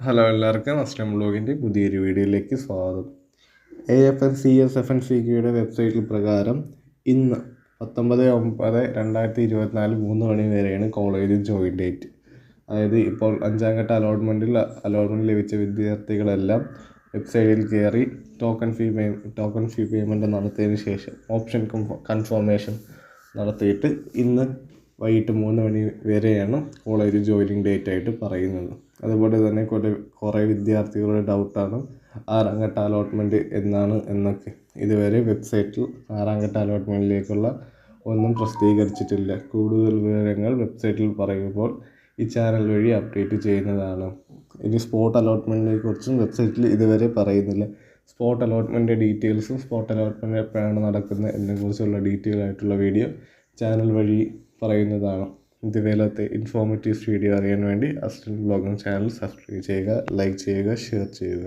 Hello എല്ലാവർക്കും അസ്ലം ബ്ലോഗിന്റെ പുതിയൊരു വീഡിയോയിലേക്ക് സ്വാഗതം. A F N C S F N C കെയുടെ വെബ്സൈറ്റിൽ പ്രകാരം ഇന്ന് പത്തൊമ്പത് ഒമ്പത് രണ്ടായിരത്തി ഇരുപത്തിനാല് മൂന്ന് മണി വരെയാണ് കോളേജ് ജോയിൻ ഡേറ്റ് അതായത് ഇപ്പോൾ അഞ്ചാം ഘട്ട അലോട്ട്മെന്റിൽ അലോട്ട്മെന്റ് ലഭിച്ച വിദ്യാർത്ഥികളെല്ലാം വെബ്സൈറ്റിൽ കയറി token fee pay token fee payment നടത്തിയതിന് ശേഷം ഓപ്ഷൻ കൺഫർമേഷൻ നടത്തിയിട്ട് ഇന്ന് വൈകിട്ട് മൂന്ന് മണി വരെയാണ് കോളേജ് ജോയിനിങ് ഡേറ്റ് ആയിട്ട് പറയുന്നത്. അതുപോലെ തന്നെ കുറേ കുറേ വിദ്യാർത്ഥികളുടെ ഡൗട്ടാണ് ആറാം ഘട്ട അലോട്ട്മെന്റ് എന്നാണ് എന്നൊക്കെ. ഇതുവരെ വെബ്സൈറ്റിൽ ആറാം ഘട്ട അലോട്ട്മെന്റിലേക്കുള്ള ഒന്നും പ്രസിദ്ധീകരിച്ചിട്ടില്ല. കൂടുതൽ വിവരങ്ങൾ വെബ്സൈറ്റിൽ പറയുമ്പോൾ ഈ ചാനൽ വഴി അപ്ഡേറ്റ് ചെയ്യുന്നതാണ്. ഇനി സ്പോട്ട് അലോട്ട്മെന്റിനെ കുറിച്ചും വെബ്സൈറ്റിൽ ഇതുവരെ പറയുന്നില്ല. സ്പോട്ട് അലോട്ട്മെന്റ് ഡീറ്റെയിൽസും സ്പോട്ട് അലോട്ട്മെന്റ് എപ്പോഴാണ് നടക്കുന്നത് എന്നതിനെക്കുറിച്ചുള്ള ഡീറ്റെയിൽ ആയിട്ടുള്ള വീഡിയോ ചാനൽ വഴി പറയുന്നതാണ്. ഇതുപോലത്തെ ഇൻഫോർമേറ്റീവ് വീഡിയോ അറിയാൻ വേണ്ടി അസിസ്റ്റന്റ് ബ്ലോഗിംഗ് ചാനൽ സബ്സ്ക്രൈബ് ചെയ്യുക ലൈക്ക് ചെയ്യുക ഷെയർ ചെയ്യുക.